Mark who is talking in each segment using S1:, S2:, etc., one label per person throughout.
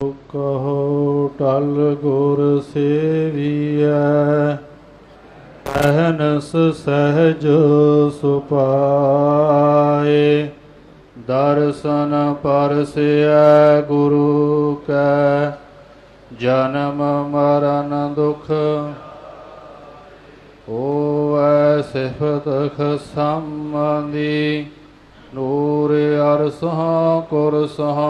S1: ਕਹੋ ਟਲ ਗੁਰ ਸੇਵੀਐ, ਅਹਨਸ ਸਹਿਜ ਸੁਪਾਏ। ਦਰਸ਼ਨ ਪਰਸਿਐ ਗੁਰੂ ਕੈ, ਜਨਮ ਮਰਨ ਦੁਖ ਹੋਵੈ ਸਿਫਤ ਖਸਮੰਦੀ ਨੂਰ ਅਰਸਹ ਕੁਰਸਹ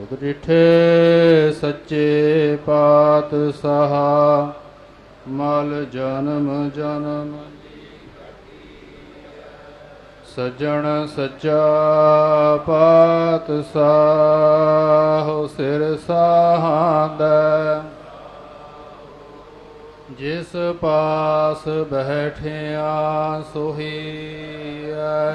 S1: ਤੁਧ ਡਿਠੇ ਸੱਚੇ ਪਾਤਸ਼ਾਹ, ਮਲ ਜਨਮ ਜਨਮ ਸਜਣ ਸੱਚਾ ਪਾਤਸ਼ਾਹ ਸਿਰ ਸਾਹਾਂਦਾ ਜਿਸ ਪਾਸ ਬੈਠਿਆ ਸੋਹੀਐ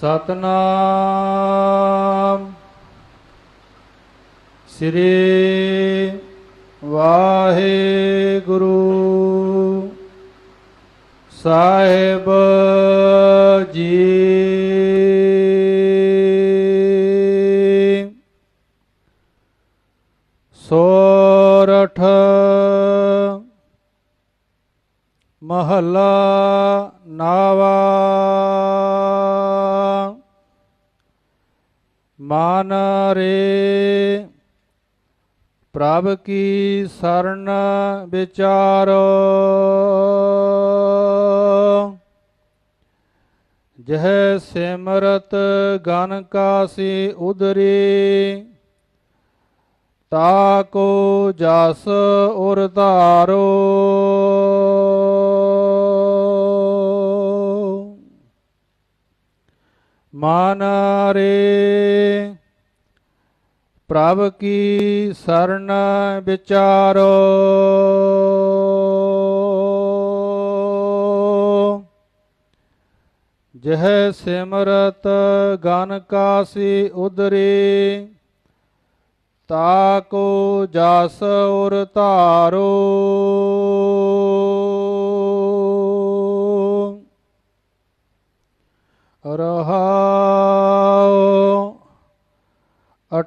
S1: ਸਤਨਾਮ। ਸ੍ਰੀ ਵਾਹਿਗੁਰੂ ਸਾਹਿਬ ਜੀ। ਸੋਰਠ ਮਹੱਲਾ ਨਾਵਾ ਮਨ ਰੇ। ਪ੍ਰਭ ਕੀ ਸਰਣ ਵਿਚਾਰੋ। ਜਹ ਸਿਮਰਤ ਗਨ ਕਾਸੀ ਉਦਰੀ, ਤਾ ਕੋ ਜਸ ਉਰ ਮਨ ਰੇ ਪ੍ਰਭ ਕੀ ਸਰਣ ਵਿਚਾਰੋ। ਜਹ ਸਿਮਰਤ ਗਨ ਕਾਸੀ ਉਦਰੀ ਤਾ ਕੋ ਜਸ ਉਰ ਧਾਰੋ। ਰਹਾਉ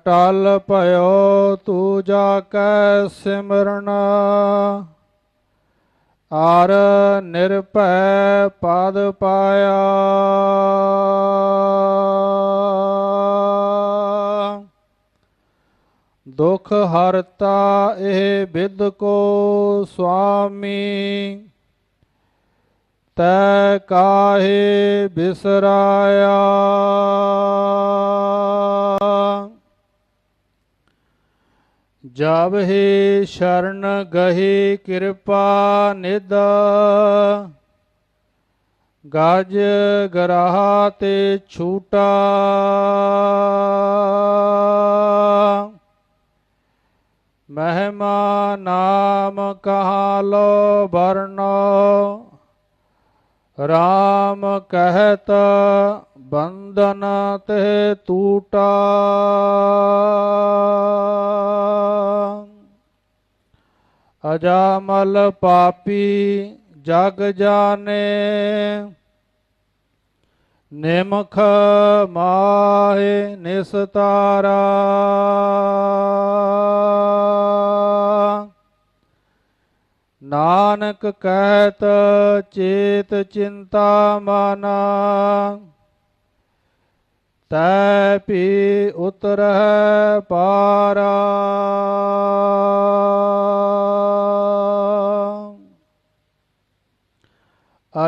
S1: ਅਟਲ ਭਇਓ, ਤੂ ਜਾ ਕੈ ਸਿਮਰਨ। ਆਰ ਨਿਰਭੈ ਪਦ ਪਾਇਆ। ਦੁਖ ਹਰਤਾ ਇਹ ਬਿਦ ਕੋ ਸੁਆਮੀ। ਤੈ ਕਾਹੇ ਬਿਸਰਾਇਆ। ਜਬ ਹੀ ਸ਼ਰਨ ਗਹੀ ਕਿਰਪਾ ਨਿਦ। ਗਜ ਗਰਾਹ ਤੇ ਛੂਟਾ। ਮਹਿਮਾ ਨਾਮ ਕਹਾ ਲੋ ਵਰਨੋ। ਰਾਮ ਕਹਿਤ ਬੰਧਨ ਤੇ ਟੂਟਾ ਅਜਾਮਲ ਪਾਪੀ ਜਗ ਜਾਣੇ, ਨਿਮਖ ਮਾਹੇ ਨਿਸਤਾਰਾ। ਨਾਨਕ ਕਹਿਤ ਚੇਤ ਚਿੰਤਾ ਮਾਨਾ, ਤੈ ਪੀ ਉਤਰਹਿ ਪਾਰਾ।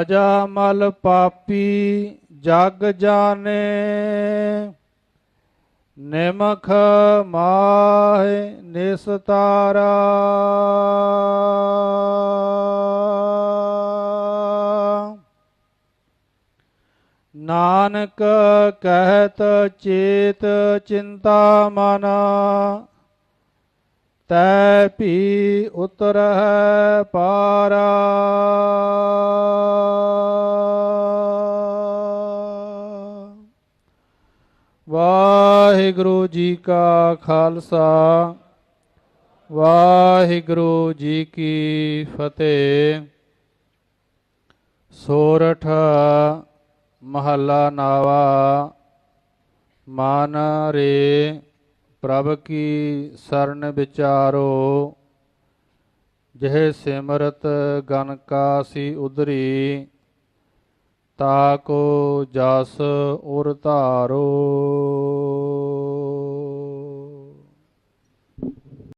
S1: ਅਜਾਮਲ ਪਾਪੀ ਜਗ ਜਾਣੇ, ਨਿਮਖ ਮਾਹਿ ਨਿਸਤਾਰਾ। ਨਾਨਕ ਕਹਿਤ ਚੇਤ ਚਿੰਤਾ ਮਨ, ਤੈ ਭੀ ਉਤਰਹਿ ਪਾਰਾ। ਵਾਹਿਗੁਰੂ ਜੀ ਕਾ ਖਾਲਸਾ, ਵਾਹਿਗੁਰੂ ਜੀ ਕੀ ਫਤਿਹ। ਸੋਰਠ ਮਹੱਲਾ ਨਾਵਾ, ਮਨ ਰੇ ਪ੍ਰਭ ਕੀ ਸਰਨ ਵਿਚਾਰੋ। ਜਿਹ ਸਿਮਰਤ ਗਨ ਕਾ ਸੀ ਉਦਰੀ ਤਾ ਕੋ ਜਸ ਉਰ ਧਾਰੋ।